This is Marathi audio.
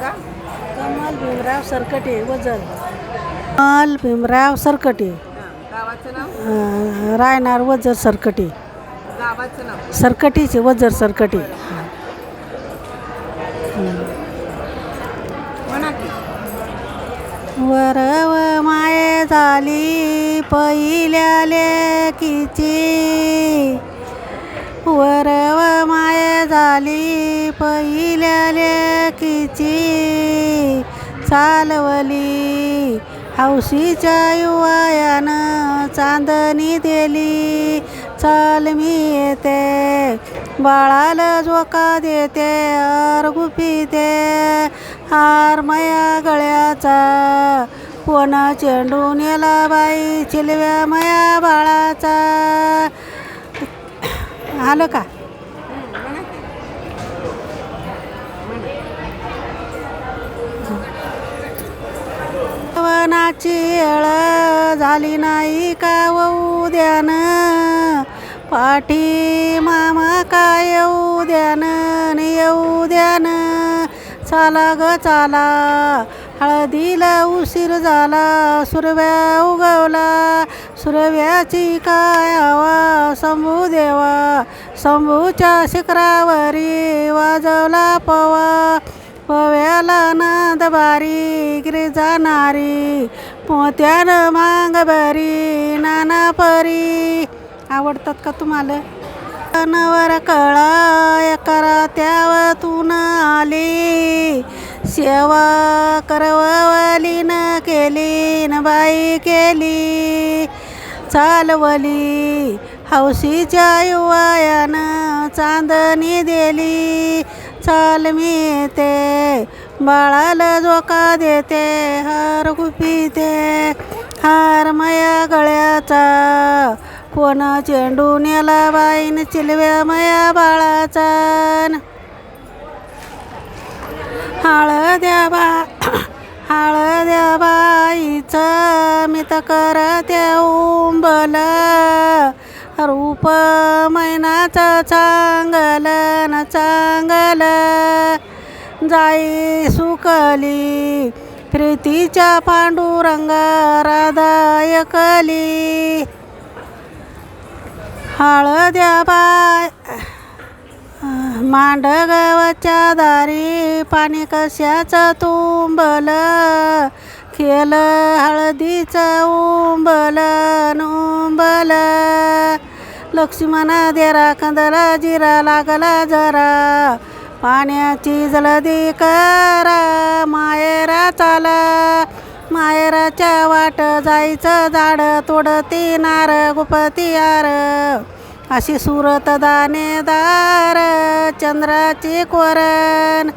सांगा. कमल भीमराव सरकटे वजर कमल भीमराव सरकटे. गावाचं नाव? अं, रायनार वजर सरकटे. गावाचं नाव. सरकटीचे वजर सरकटे. म्हणा की. वरव माये झाली पहिल्या लेकीची. वरव माये झाली पहिल्या लेकीची. चालवली हौशीच्या युवायानं चांदणी दिली. चाल मी येते बाळाला झोका देते अरगुपी ते हार मया गळ्याचा कोणा चेंडू नेला बाई चिलव्या मया बाळाचा. आलं का? वनाची येळ झाली नाही का उद्यान पाठी मामा काय येऊ द्यान न येऊ द्यान? चाला ग चाला हळदीला उशीर झाला सुरव्या उगवला सुरव्याची काय हवा शंभू देवा शंभूच्या शिखरावरी वाजवला पवा. पव्याला नाद बारी गिरी जाणारी मोत्यानं मांग बरी नाना परी. आवडतात का तुम्हाला? नवर कळा करा त्यावतून आली. सेवा करवली न केली न बाई केली. चालवली हौशीच्या युवायानं चांदणी दिली. चाल मी बाळाला झोका देते हार गुपिते हार मया गळ्याचा. कोण चेंडून याला बाईन चिलव्या मया बाळाचा. हळद्या बा हळद्या बाईचं. मी तर करते उंबल. रूप मैनाचं चांगल न चांगल जाई सुकली प्रीतीच्या पांडुरंग राधायकली हळद्या बाय मांडगावाच्या दारी पाणी कशाचं तुंबल? केलं हळदीचं उंबल नुंबल. लक्ष्मणा देरा कंदरा जिरा लागला जरा. पाण्याची जलदी करा मायरा चाला. मायराच्या वाट जायचं झाड तोडती नार गुपती आर. अशी सुरत दानेदार चंद्राची कोरण